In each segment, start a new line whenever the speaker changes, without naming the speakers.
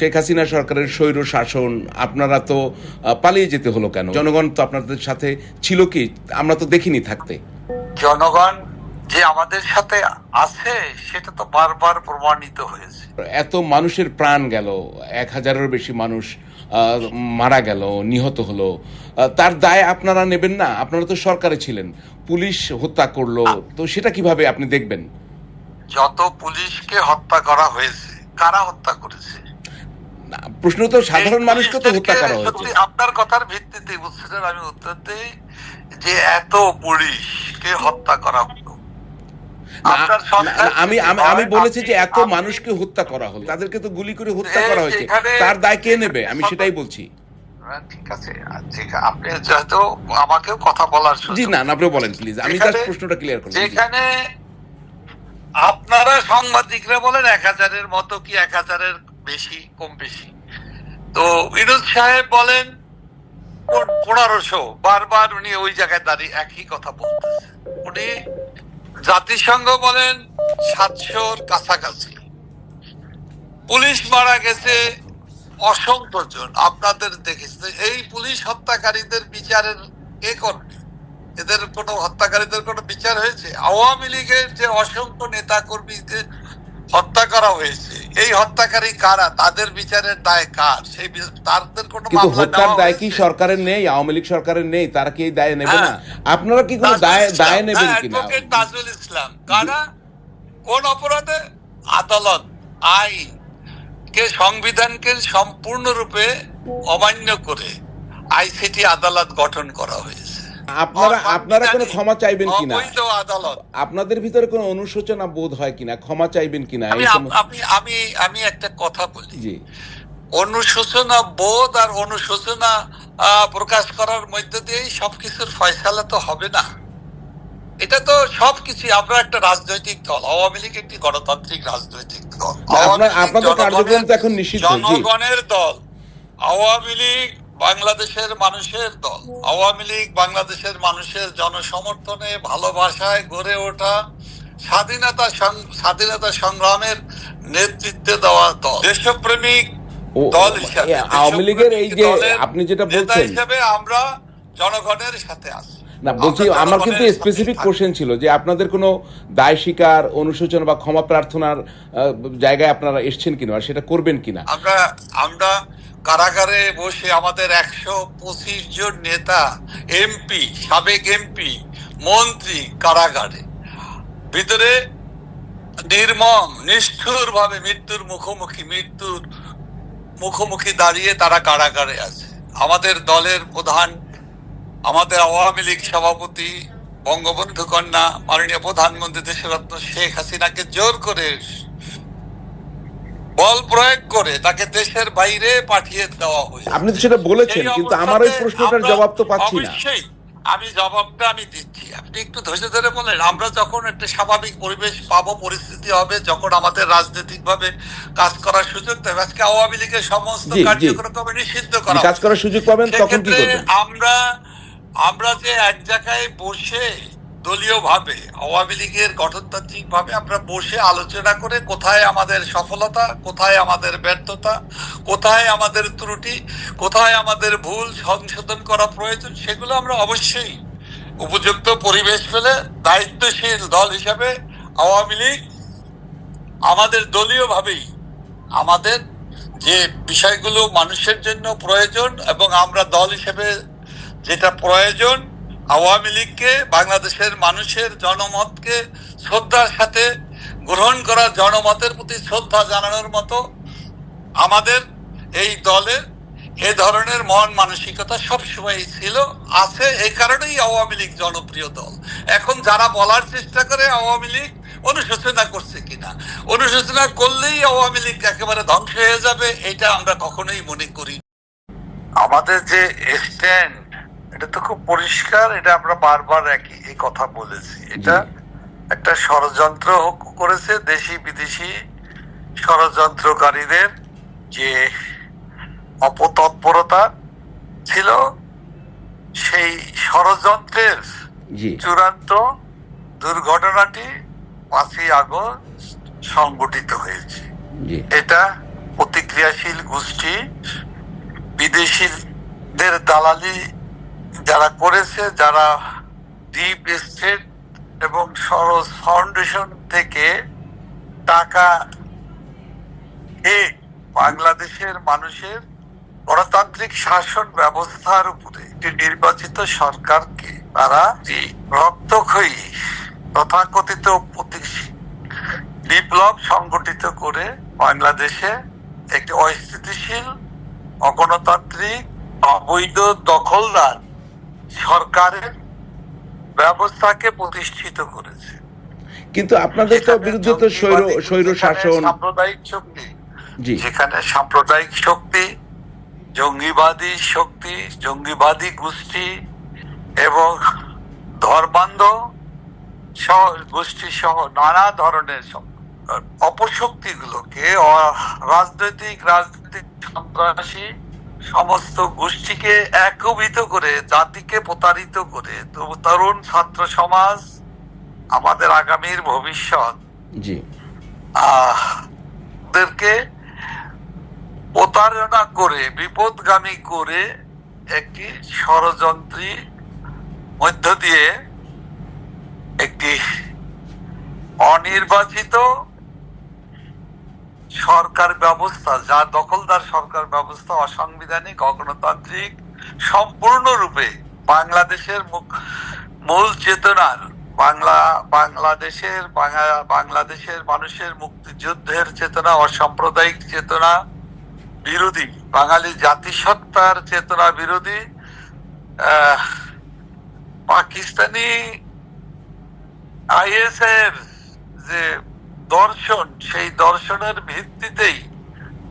শেখ হাসিনা সরকারের স্বৈর শাসন আপনারা তো পালিয়ে যেতে হলো কেন? জনগণ তো আপনাদের সাথে ছিল কি? আমরা তো দেখিনি থাকতে।
জনগণ যে আমাদের সাথে আছে সেটা তো বারবার প্রমাণিত হয়েছে।
এত মানুষের প্রাণ গেল এক হাজারেরও বেশি মানুষ মারা গেল নিহত হলো। তার দায় আপনারা নেবেন না আপনারা তো সরকারে ছিলেন। পুলিশ হত্যা করল তো সেটা কীভাবে আপনি দেখবেন?
যত পুলিশকে হত্যা করা হয়েছে কারা হত্যা করেছে?
প্রশ্ন তো সাধারণ মানুষকে তো হত্যা করা হয়েছে।
আপনার কথার ভিত্তিতে বুঝছিলেন আমি উত্তর দিই যে এত পুলিশকে হত্যা করা হলো।
আমি আমি বলেছি যে এত মানুষকে হত্যা করা হলো তাদেরকে তো গুলি করে হত্যা করা হয়েছে। তার দায় কে নেবে? আমি সেটাই বলছি।
ঠিক আছে ঠিক আপনি যেহেতু আমাকেও কথা বলার সুযোগ
জি না না, আপনি বলেন প্লিজ আমি জাস্ট প্রশ্নটা ক্লিয়ার করছি
যেখানে আপনারা সাংবাদিকরা বলেন এক হাজারের মতো কি এক হাজারের বেশি, কম বেশি। তো বিনোদ সাহেব বলেন পনেরোশো বারবার উনি ওই জায়গায় দাঁড়িয়ে একই কথা বলতেছে। উনি জাতিসংঘ বলেন, সাতশোর কাছাকাছি। পুলিশ মারা গেছে অসংখ্য আপনাদের দেখেছে এই পুলিশ হত্যাকারীদের বিচারের কে করবে। এদের কোনো হত্যাকারীদের কোনো বিচার হয়েছে? আওয়ামী লীগের যে অসংখ্য নেতা কর্মীকে হত্যা করা হয়েছে। এই হত্যাকারী কারা? তাদের বিচারের দায় কার? সেই তাদের কোনো
কিন্তু হত্যার দায় কি সরকারের নেই? আওয়ামী লীগ সরকারের নেই? তারা কি এই দায় নেবে না?
হ্যাঁ।
আপনারা কি কোনো দায় দায় নেবেন
হ্যাঁ,
কিনা?
তাজুল ইসলাম। কারা? কোন অপরাধে? আদালত। আইন। কে সংবিধানকে সম্পূর্ণরূপে অমান্য করে আইসিটি আদালত গঠন করা হয়েছে।
আপনারা আপনারা কোনো ক্ষমা চাইবেন কিনা? আপনাদের ভিতরে কোনো অনুশোচনা বোধ হয় কিনা? ক্ষমা চাইবেন কিনা?
আমি
এই
আমি আমি একটা কথা বলি।
জি।
অনুশোচনা বোধ আর অনুশোচনা প্রকাশ করার মধ্য দিয়েই সবকিছুর ফয়সালা তো হবে না। এটা তো সবকিছু আমরা একটা রাজনৈতিক দল আওয়ামী লীগ একটি গণতান্ত্রিক রাজনৈতিক দল।
আপনাদের কার্যক্রম তো এখন নিষিদ্ধ,
জনগণের দল আওয়ামী লীগ বাংলাদেশের মানুষের দল। আওয়ামী লীগ বাংলাদেশের মানুষের জনসমর্থনে ভালোবাসায় গড়ে ওঠা স্বাধীনতা স্বাধীনতা সংগ্রামের নেতৃত্বে দেওয়া দল। দেশপ্রেমিক দল হিসাবে
আওয়ামী লীগের এই যে আপনি যেটা বলছেন
হিসাবে আমরা জনগণের সাথে আছি।
না বলছি
আমরা
কিন্তু স্পেসিফিক কোশ্চেন ছিল যে আপনাদের কোনো দায় স্বীকার অনুশোচনা বা ক্ষমা প্রার্থনার জায়গায় আপনারা এসছেন কিনা আর সেটা করবেন কিনা?
আমরা আমরা কারাগারে বসে আমাদের একশো পঁচিশ জন নেতা, এমপি, সাবেক এমপি, মন্ত্রী কারাগারে। ভিতরে নির্মম নিষ্ঠুর ভাবে মৃত্যুর মুখোমুখি মৃত্যুর মুখোমুখি দাঁড়িয়ে তারা কারাগারে আছে। আমাদের দলের প্রধান, আমাদের আওয়ামী লীগ সভাপতি, বঙ্গবন্ধু কন্যা, মাননীয় প্রধানমন্ত্রী দেশরত্ন শেখ হাসিনাকে জোর করে বল প্রয়োগ করে তাকে দেশের বাইরে পাঠিয়ে দেওয়া হয়েছে।
আপনি তো সেটা বলেছেন কিন্তু আমার ওই প্রশ্নটার জবাব তো পাচ্ছি না।
আমি জবাবটা আমি দিচ্ছি। আপনি একটু ধৈর্য ধরে বলেন আমরা যখন একটা স্বাভাবিক পরিবেশ পাবো পরিস্থিতি হবে যখন আমাদের রাজনৈতিক ভাবে কাজ করার সুযোগ দেবে আজকে আওয়ামী লীগের সমস্ত। কার্যক্রম নিষিদ্ধ করা
কাজ করার সুযোগ পাবেন তখন কি করবেন?
আমরা আমরা যে এক জায়গায় বসে দলীয় ভাবে আওয়ামী লীগের গঠনতান্ত্রিক ভাবে আমরা বসে আলোচনা করে কোথায় আমাদের সফলতা, কোথায় আমাদের ব্যর্থতা, কোথায় আমাদের ত্রুটি, কোথায় আমাদের ভুল সংশোধন করা প্রয়োজন, সেগুলো আমরা অবশ্যই উপযুক্ত পরিবেশ পেলে দায়িত্বশীল দল হিসাবে আওয়ামী লীগ আমাদের দলীয় ভাবেই আমাদের যে বিষয়গুলো মানুষের জন্য প্রয়োজন এবং আমরা দল হিসেবে যেটা প্রয়োজন আওয়ামী লীগকে, বাংলাদেশের মানুষের জনমতকে, শ্রদ্ধার সাথে গ্রহণ করা জনমতের প্রতি শ্রদ্ধা জানানোর মতো আমাদের এই দলের এ ধরনের মন মানসিকতা সবসময় ছিল, আছে এই কারণেই আওয়ামী লীগ জনপ্রিয় দল। এখন যারা বলার চেষ্টা করে আওয়ামী লীগ অনুশোচনা করছে কিনা, অনুশোচনা করলেই আওয়ামী লীগ একেবারে ধ্বংস হয়ে যাবে, এটা আমরা কখনোই মনে করি আমাদের যে স্ট্যান্ড এটা তো খুব পরিষ্কার এটা আমরা বারবার একই এই কথা বলেছি। এটা একটা ষড়যন্ত্র করেছে দেশি বিদেশি ষড়যন্ত্রকারীদের যে অপতৎপরতা ছিল সেই ষড়যন্ত্রের চূড়ান্ত দুর্ঘটনাটি পাঁচই আগস্ট সংগঠিত হয়েছে। এটা প্রতিক্রিয়াশীল গোষ্ঠী বিদেশিদের দালালি যারা করেছে যারা ডিপ স্টেট এবং সরস ফাউন্ডেশন থেকে টাকা খেয়ে বাংলাদেশের মানুষের গণতান্ত্রিক শাসন ব্যবস্থার উপরে একটি নির্বাচিত সরকারকে তারা রক্তক্ষয়ী তথাকথিত বিপ্লব সংগঠিত করে বাংলাদেশে একটি অস্থিতিশীল অগণতান্ত্রিক অবৈধ দখলদার সরকারের ব্যবস্থাকে প্রতিষ্ঠিত করেছে।
কিন্তু আপনাদের তো বিরুদ্ধে তো স্বৈর স্বৈর শাসন।
সাম্প্রদায়িক শক্তি
জি।
যেখানে সাম্প্রদায়িক শক্তি জঙ্গিবাদী শক্তি জঙ্গিবাদী গোষ্ঠী এবং ধর্মান্ধ সহ গোষ্ঠী সহ নানা ধরনের অপশক্তিগুলোকে রাজনৈতিক রাজনৈতিক সন্ত্রাসী সমস্ত গোষ্ঠীকে একীভূত করে জাতিকে প্রতারিত করে তরুণ ছাত্র সমাজ আমাদের আগামীর ভবিষ্যৎ।
জি।
আহ, দেরকে প্রতারণা করে বিপদগামী করে একটি ষড়যন্ত্রী মধ্য দিয়ে একটি অনির্বাচিত সরকার ব্যবস্থা, যা দখলদার সরকার ব্যবস্থা, অসাংবিধানিক, অগণতান্ত্রিক, সম্পূর্ণরূপে বাংলাদেশের মূল চেতনার, বাংলা, বাংলাদেশের বাংলাদেশের মানুষের মুক্তিযুদ্ধের চেতনা, অসাম্প্রদায়িক চেতনা বিরোধী, বাঙালি জাতিসত্তার চেতনা বিরোধী পাকিস্তানি আইএস এর যে দর্শন সেই দর্শনের ভিত্তিতেই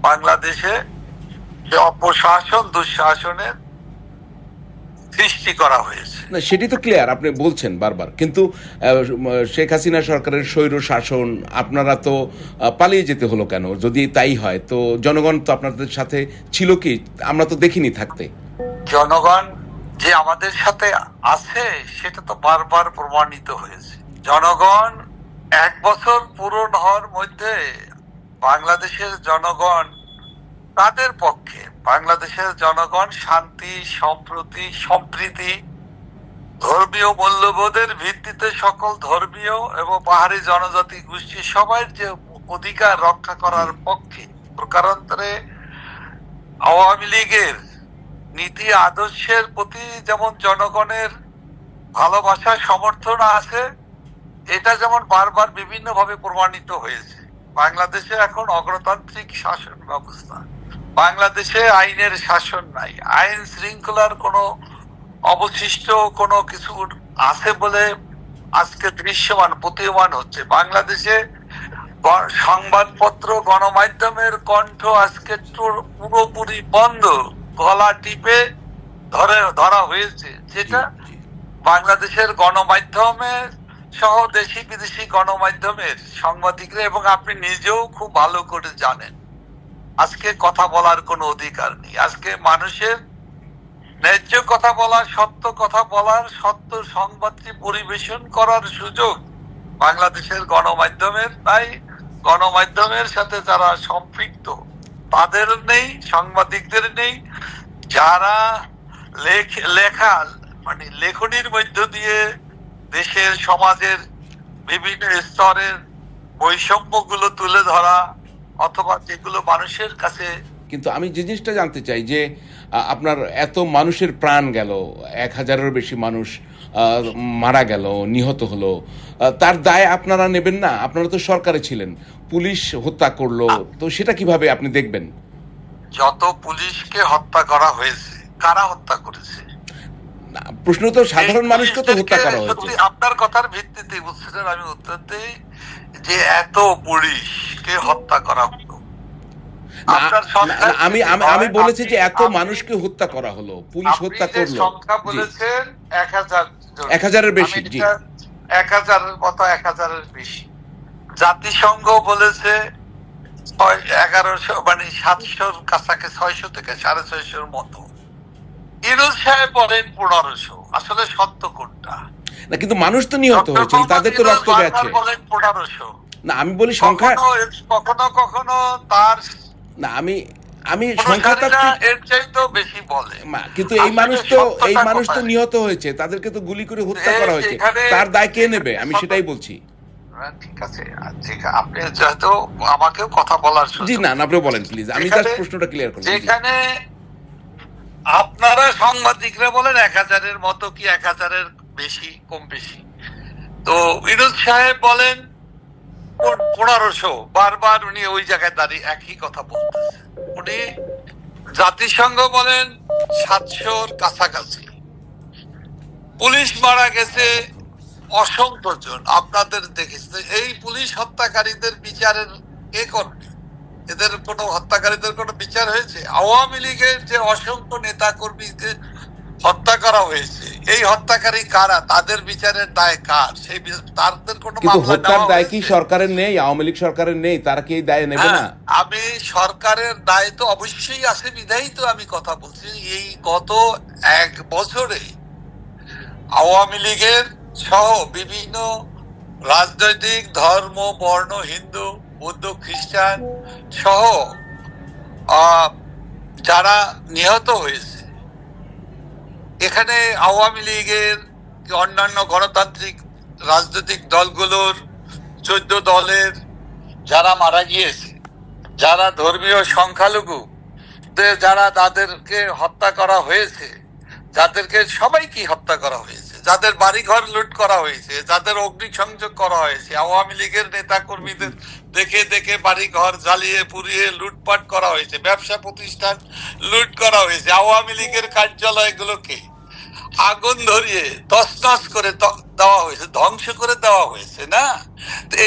বাংলাদেশে যে অপশাসন দুঃশাসনের সৃষ্টি করা হয়েছে।
না সেটি তো ক্লিয়ার আপনি বলছেন বারবার। কিন্তু শেখ হাসিনা সরকারের স্বৈর শাসন আপনারা তো পালিয়ে যেতে হলো কেন? যদি তাই হয় তো জনগণ তো আপনাদের সাথে ছিল কি? আমরা তো দেখিনি থাকতে।
জনগণ যে আমাদের সাথে আছে সেটা তো বারবার প্রমাণিত হয়েছে। জনগণ এক বছর পূরণ হওয়ার মধ্যে বাংলাদেশের জনগণ তাদের পক্ষে, বাংলাদেশের জনগণ শান্তি, সম্প্রতি, সম্প্রীতি, ধর্মীয় মূল্যবোধের ভিত্তিতে সকল ধর্মীয় এবং পাহাড়ি জনজাতি গোষ্ঠী সবার যে অধিকার রক্ষা করার পক্ষে প্রকারান্তরে আওয়ামী লীগের নীতি আদর্শের প্রতি যেমন জনগণের ভালোবাসা, সমর্থন আছে এটা যেমন বারবার বিভিন্ন ভাবে প্রমাণিত হয়েছে বাংলাদেশে এখন অগণতান্ত্রিক শাসন ব্যবস্থা। বাংলাদেশে আইনের শাসন নাই আইন শৃঙ্খলার কোনো অবশিষ্ট কোনো কিছু আছে বলে আজকে দৃশ্যমান প্রতীয়মান হচ্ছে। বাংলাদেশে সংবাদপত্র গণমাধ্যমের কণ্ঠ আজকে পুরোপুরি বন্ধ গলা টিপে ধরে ধরা হয়েছে। যেটা। বাংলাদেশের গণমাধ্যমে সহ দেশি বিদেশি গণমাধ্যমের সাংবাদিকরা এবং আপনি নিজেও খুব ভালো করে জানেন। আজকে কথা বলার কোনো অধিকার নেই। আজকে মানুষের ন্যায্য কথা বলার সত্য কথা বলার, সত্য সংবাদটি পরিবেশন করার সুযোগ বাংলাদেশের গণমাধ্যমের। তাই গণমাধ্যমের সাথে যারা সম্পৃক্ত, তাদের নেই, সাংবাদিকদের নেই। যারা লেখ- মানে লেখনির মধ্য দিয়ে দেশের সমাজের বিভিন্ন স্তরের বৈষম্যগুলো তুলে ধরা অথবা যেগুলো মানুষের কাছে
কিন্তু আমি যে জিনিসটা জানতে চাই যে আপনার এত মানুষের প্রাণ গেল এক হাজারের বেশি মানুষ মারা গেল নিহত হলো তার দায় আপনারা নেবেন না? আপনারা তো সরকারে ছিলেন পুলিশ হত্যা করল তো সেটা কীভাবে আপনি দেখবেন?
যত পুলিশকে হত্যা করা হয়েছে কারা হত্যা করেছে?
প্রশ্ন তো সাধারণ মানুষকে তো হত্যা করা হয়েছে।
আপনার কথার ভিত্তিতে বুঝছেন আমি উত্তর দিই যে এত পুলিশকে হত্যা করা হলো?
আমি আমি আমি বলেছি যে এত মানুষকে হত্যা করা হলো পুলিশ হত্যা করল।
সংখ্যা বলেছেন এক হাজার
এক হাজারের বেশি, জি।
এক হাজারের মতো এক হাজারের বেশি। জাতিসংঘ বলেছে এগারোশো মানে সাতশোর কাছাকাছি ছয়শো থেকে সাড়ে ছয়শোর মতো। সাহেব বলেন পনেরোশো। আসলে সত্য কোনটা?
না কিন্তু মানুষ তো নিহত হয়েছেন তাদের তো রক্ত গেছে
বলেন পনেরোশো।
না আমি বলি সংখ্যা
কখনো কখনো তার
না আমি আমি
বেশি বলে।
কিন্তু এই মানুষ তো এই মানুষ তো নিহত হয়েছে তাদেরকে তো গুলি করে হত্যা করা হয়েছে। তার দায় কে নেবে? আমি সেটাই বলছি।
ঠিক আছে। আপনি যেহেতু আমাকেও কথা বলার
জি না না, আপনি বলেন প্লিজ আমি জাস্ট প্রশ্নটা ক্লিয়ার জি।
যেখানে আপনারা সাংবাদিকরা বলেন এক হাজারের মতো কি এক হাজারের বেশি, কম বেশি। তো বিনোদ সাহেব বলেন পনেরোশো। বারবার উনি ওই জায়গায় দাঁড়িয়ে একই কথা বলতেছে উনি জাতিসংঘ বলেন সাতশোর কাছাকাছি। পুলিশ মারা গেছে অসংখ্য জন। আপনাদের দেখেছে এই পুলিশ হত্যাকারীদের বিচারের কে করবে এদের কোনো হত্যাকারীদের কোনো বিচার হয়েছে? আওয়ামী লীগের যে অসংখ্য নেতা কর্মীকে হত্যা করা হয়েছে এই হত্যাকারী কারা? তাদের বিচারের দায় কার? সেই তাদের কোনো
কিন্তু হত্যার দায় কি সরকারের নেই? আওয়ামী লীগ সরকারের নেই? তারা কি এই দায় নেবে
হ্যাঁ,
না?
আমি সরকারের দায় তো অবশ্যই আছে বিধাই তো আমি কথা বলছি। এই গত এক বছরে আওয়ামী লীগের সহ বিভিন্ন রাজনৈতিক ধর্ম বর্ণ হিন্দু বৌদ্ধ, খ্রিস্টান সহ যারা নিহত হয়েছে। এখানে আওয়ামী লীগের অন্যান্য গণতান্ত্রিক রাজনৈতিক দলগুলোর চোদ্দ দলের যারা মারা গিয়েছে, যারা ধর্মীয় সংখ্যালঘু যারা তাদেরকে হত্যা করা হয়েছে, যাদেরকে সবাইকে হত্যা করা হয়েছে। যাদের বাড়িঘর লুট করা হয়েছে, যাদের অগ্নিসংযোগ করা হয়েছে, আওয়ামী লীগের নেতা কর্মীদের দেখে দেখে বাড়িঘর জ্বালিয়ে পুড়িয়ে লুটপাট করা হয়েছে, ব্যবসা প্রতিষ্ঠান লুট করা হয়েছে। আওয়ামী লীগের কার্যালয় কার্যালয়গুলোকে আগুন ধরিয়ে তছনছ করে দেওয়া হয়েছে, ধ্বংস করে দেওয়া হয়েছে, না?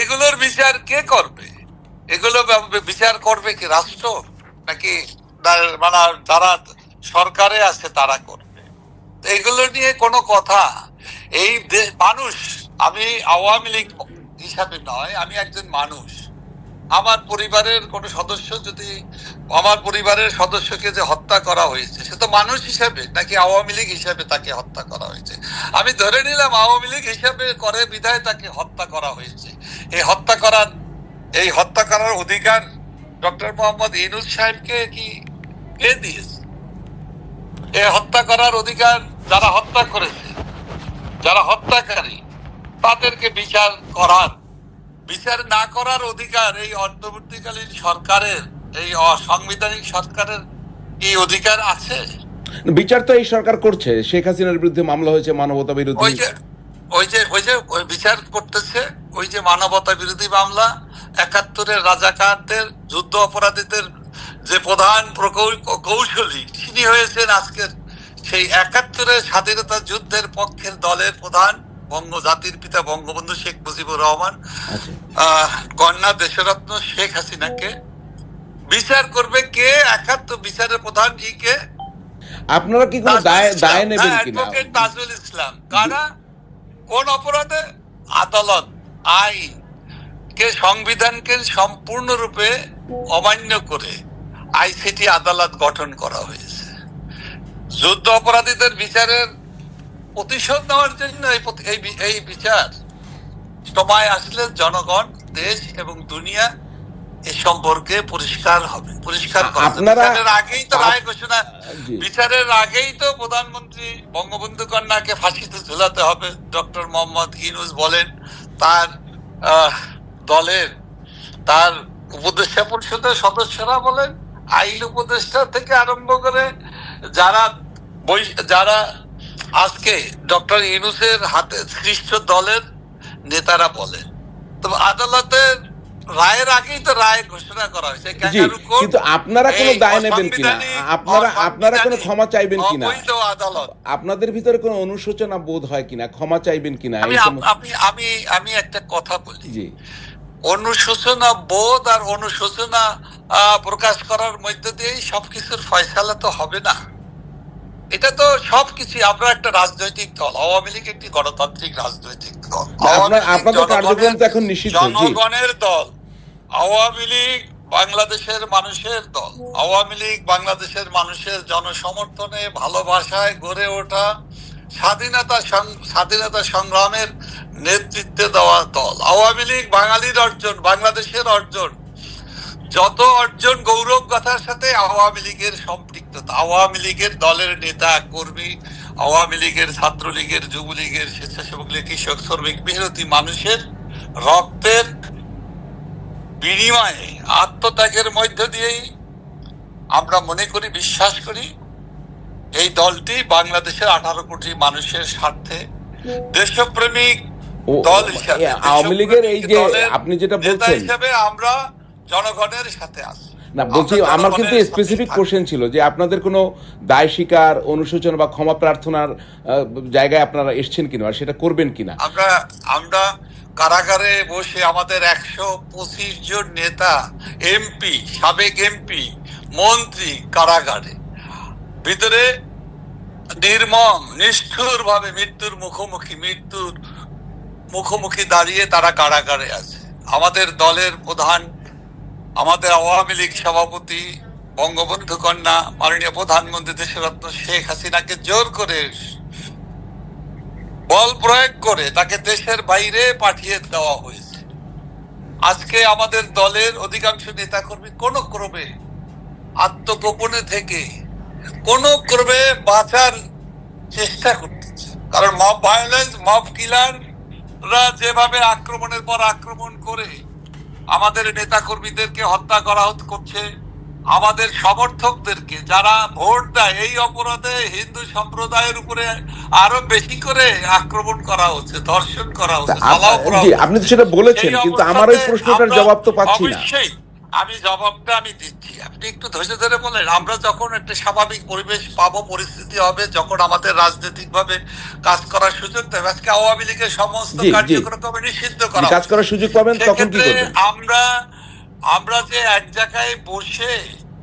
এগুলোর বিচার কে করবে? এগুলো বিচার করবে কি রাষ্ট্র? নাকি মানে যারা সরকারে আছে তারা করবে? এগুলো নিয়ে কোনো কথা। এই মানুষ, আমি আওয়ামী লীগ হিসাবে নয়, আমি একজন মানুষ। আমার পরিবারের কোনো সদস্য যদি, আমার পরিবারের সদস্যকে যে হত্যা করা হয়েছে, সে তো মানুষ হিসাবে, নাকি আওয়ামী লীগ হিসাবে তাকে হত্যা করা হয়েছে? আমি ধরে নিলাম আওয়ামী লীগ হিসাবে করে বিধায় তাকে হত্যা করা হয়েছে। এই হত্যা করার, এই হত্যা করার অধিকার ডক্টর মোহাম্মদ ইনুজ সাহেবকে কি কে দিয়েছে? এই হত্যা করার অধিকার যারা হত্যা করেছে যারা হত্যাকারী তাদেরকে বিচার করার বিচার না করার অধিকার এই অন্তর্বর্তীকালীন সরকারের এই অসাংবিধানিক সরকারের এই অধিকার আছে?
বিচার তো এই সরকার করছে। শেখ হাসিনার বিরুদ্ধে মামলা হয়েছে মানবতা বিরোধী।
ওই যে ওই যে বিচার করতেছে ওই যে মানবতা বিরোধী মামলা একাত্তরের রাজাকারদের যুদ্ধ অপরাধীদের যে প্রধান কৌশলী তিনি হয়েছেন আজকের সেই একাত্তরের স্বাধীনতা যুদ্ধের পক্ষের দলের প্রধান বঙ্গ জাতির পিতা বঙ্গবন্ধু শেখ মুজিবুর রহমান।
আচ্ছা।
কন্যা দেশরত্ন শেখ হাসিনাকে। বিচার করবে কে? একাত্তর বিচারের প্রধান কি কে?
আপনারা কি কোনো দায় নেবেন
হ্যাঁ,
কিনা?
তাজুল ইসলাম। কারা? কোন অপরাধে? আদালত আইন। কে সংবিধানকে সম্পূর্ণরূপে অমান্য করে। আইসিটি আদালত গঠন করা হয়েছে। যুদ্ধ অপরাধীদের বিচারের প্রতিশোধ নেওয়ার জন্য এই বিচার সময় আসলে জনগণ দেশ এবং দুনিয়া এ সম্পর্কে পরিষ্কার হবে পরিষ্কার বিচারের আগেই তো রায় ঘোষণা বিচারের আগেই তো প্রধানমন্ত্রী বঙ্গবন্ধু কন্যাকে ফাঁসিতে ঝুলাতে হবে। ডক্টর মোহাম্মদ ইনুস বলেন তার দলের তার উপদেষ্টা পরিষদের সদস্যরা বলেন আইন উপদেষ্টা থেকে আরম্ভ করে যারা যারা আজকে ডক্টর ইনুসের হাতে সৃষ্ট দলের নেতারা বলেন তো আদালতের রায়ের আগেই তো রায় ঘোষণা করা হয়েছে।
কিন্তু আপনারা কোনো দায় নেবেন কিনা? আপনারা আপনারা কোনো ক্ষমা চাইবেন কিনা? আপনাদের ভিতরে কোনো অনুশোচনা বোধ হয় কিনা? ক্ষমা চাইবেন কিনা?
আমি আমি আমি আমি একটা কথা বলি।
জি।
অনুশোচনা বোধ আর অনুশোচনা প্রকাশ করার মধ্য দিয়েই সবকিছুর ফয়সালা তো হবে না। এটা তো সবকিছু আমরা একটা রাজনৈতিক দল আওয়ামী লীগ একটি গণতান্ত্রিক রাজনৈতিক দল। জনগণের দল আওয়ামী লীগ বাংলাদেশের মানুষের দল। আওয়ামী লীগ বাংলাদেশের মানুষের জনসমর্থনে ভালোবাসায় গড়ে ওঠা স্বাধীনতা স্বাধীনতা সংগ্রামের নেতৃত্বে দেওয়া দল। আওয়ামী লীগ বাঙালির অর্জন, বাংলাদেশের অর্জন। যত অর্জন গৌরব কথার সাথে আওয়ামী লীগের সম্পৃক্ততা। আওয়ামী লীগের দলের নেতা, কর্মী, আওয়ামী লীগের ছাত্রলীগের, যুবলীগের, স্বেচ্ছাসেবক লীগ কৃষক, শ্রমিক বিরোধী মানুষের রক্তের বিনিময়ে আত্মত্যাগের মধ্য দিয়েই আমরা মনে করি, বিশ্বাস করি এই দলটি বাংলাদেশের আঠারো কোটি মানুষের স্বার্থে দেশপ্রেমিক দল হিসাবে
আওয়ামী লীগের এই যে আপনি যেটা বলছেন।
হিসাবে আমরা জনগণের সাথে আছি।
না বলছি
আমার
কিন্তু স্পেসিফিক কোশ্চেন ছিল যে আপনাদের কোনো দায় স্বীকার অনুশোচনা বা ক্ষমা প্রার্থনার জায়গায় আপনারা এসছেন কিনা আর সেটা করবেন কিনা?
আমরা আমরা কারাগারে বসে আমাদের একশো পঁচিশ জন নেতা এমপি সাবেক এমপি মন্ত্রী কারাগারে। ভিতরে নির্মম নিষ্ঠুর ভাবে মৃত্যুর মুখোমুখি মৃত্যুর মুখোমুখি দাঁড়িয়ে তারা কারাগারে আছে। আমাদের দলের প্রধান, আমাদের আওয়ামী লীগ সভাপতি বঙ্গবন্ধু কন্যা মাননীয় প্রধানমন্ত্রী দেশরত্ন শেখ হাসিনাকে জোর করে বল প্রয়োগ করে তাকে দেশের বাইরে পাঠিয়ে দেওয়া হয়েছে। আজকে আমাদের দলের অধিকাংশ নেতাকর্মী কোন ক্রমে আত্মগোপনে থেকে কোন ক্রমে বাঁচার চেষ্টা করতেছে। কারণ মব ভায়োলেন্স মব কিলাররা যেভাবে আক্রমণের পর আক্রমণ করে আমাদের নেতাকর্মীদেরকে হত্যা করা করছে আমাদের সমর্থকদেরকে যারা ভোট দেয় এই অপরাধে হিন্দু সম্প্রদায়ের উপরে আরও বেশি করে আক্রমণ করা হচ্ছে ধর্ষণ করা হচ্ছে।
আপনি তো সেটা বলেছেন কিন্তু আমার ওই প্রশ্নটার জবাব তো পাচ্ছি না।
আমি জবাবটা আমি দিচ্ছি। আপনি একটু ধৈর্য ধরে বলেন আমরা যখন একটা স্বাভাবিক পরিবেশ পাবো পরিস্থিতি হবে যখন আমাদের রাজনৈতিক ভাবে কাজ করার সুযোগ দেবে আজকে আওয়ামী লীগের সমস্ত
জি।
নিষিদ্ধ করা
কাজ করার সুযোগ পাবেন তখন কি করবেন
আমরা আমরা যে এক জায়গায় বসে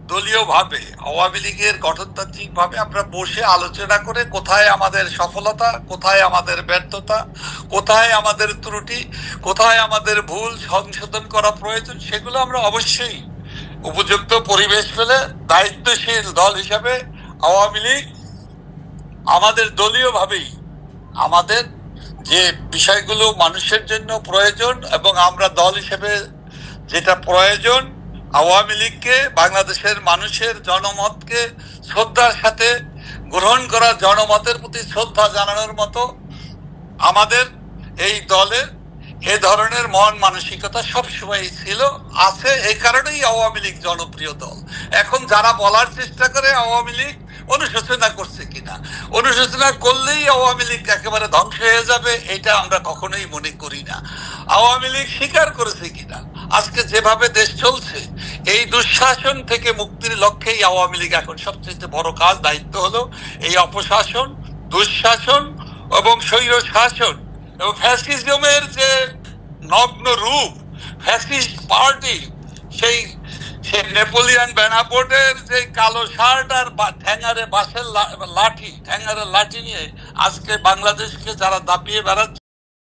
দলীয় ভাবে আওয়ামী লীগের গঠনতান্ত্রিক ভাবে আমরা বসে আলোচনা করে কোথায় আমাদের সফলতা কোথায় আমাদের ব্যর্থতা কোথায় আমাদের ত্রুটি কোথায় আমাদের ভুল সংশোধন করা প্রয়োজন সেগুলো আমরা অবশ্যই উপযুক্ত পরিবেশ পেলে দায়িত্বশীল দল হিসাবে আওয়ামী লীগ আমাদের দলীয় ভাবেই আমাদের যে বিষয়গুলো মানুষের জন্য প্রয়োজন এবং আমরা দল হিসেবে যেটা প্রয়োজন, আওয়ামী লীগকে, বাংলাদেশের মানুষের জনমতকে, শ্রদ্ধার সাথে গ্রহণ করা জনমতের প্রতি শ্রদ্ধা জানানোর মতো আমাদের এই দলের এ ধরনের মন মানসিকতা সবসময় ছিল, আছে এই কারণেই আওয়ামী লীগ জনপ্রিয় দল। এখন যারা বলার চেষ্টা করে আওয়ামী লীগ, অনুশোচনা করছে কিনা? অনুশোচনা করলেই আওয়ামী লীগ একেবারে ধ্বংস হয়ে যাবে, এটা আমরা কখনোই মনে করি না। আওয়ামী লীগ স্বীকার করেছে কিনা? আজকে যেভাবে দেশ চলছে, এই দুঃশাসন থেকে মুক্তির লক্ষ্যেই আওয়ামী লীগ এখন সবচেয়ে বড় কাজ, দায়িত্ব হলো এই অপশাসন, দুঃশাসন এবং স্বৈর শাসন এবং ফ্যাসিজমের যে নগ্ন রূপ ফ্যাসিস্ট পার্টি সেই সেই নেপোলিয়ান বেনাপোর্টের যে কালো শার্ট আর ঠ্যাঙারে বাঁশের লা- লাঠি, ঠ্যাঙারে লাঠি নিয়ে আজকে বাংলাদেশকে যারা দাপিয়ে বেড়াচ্ছে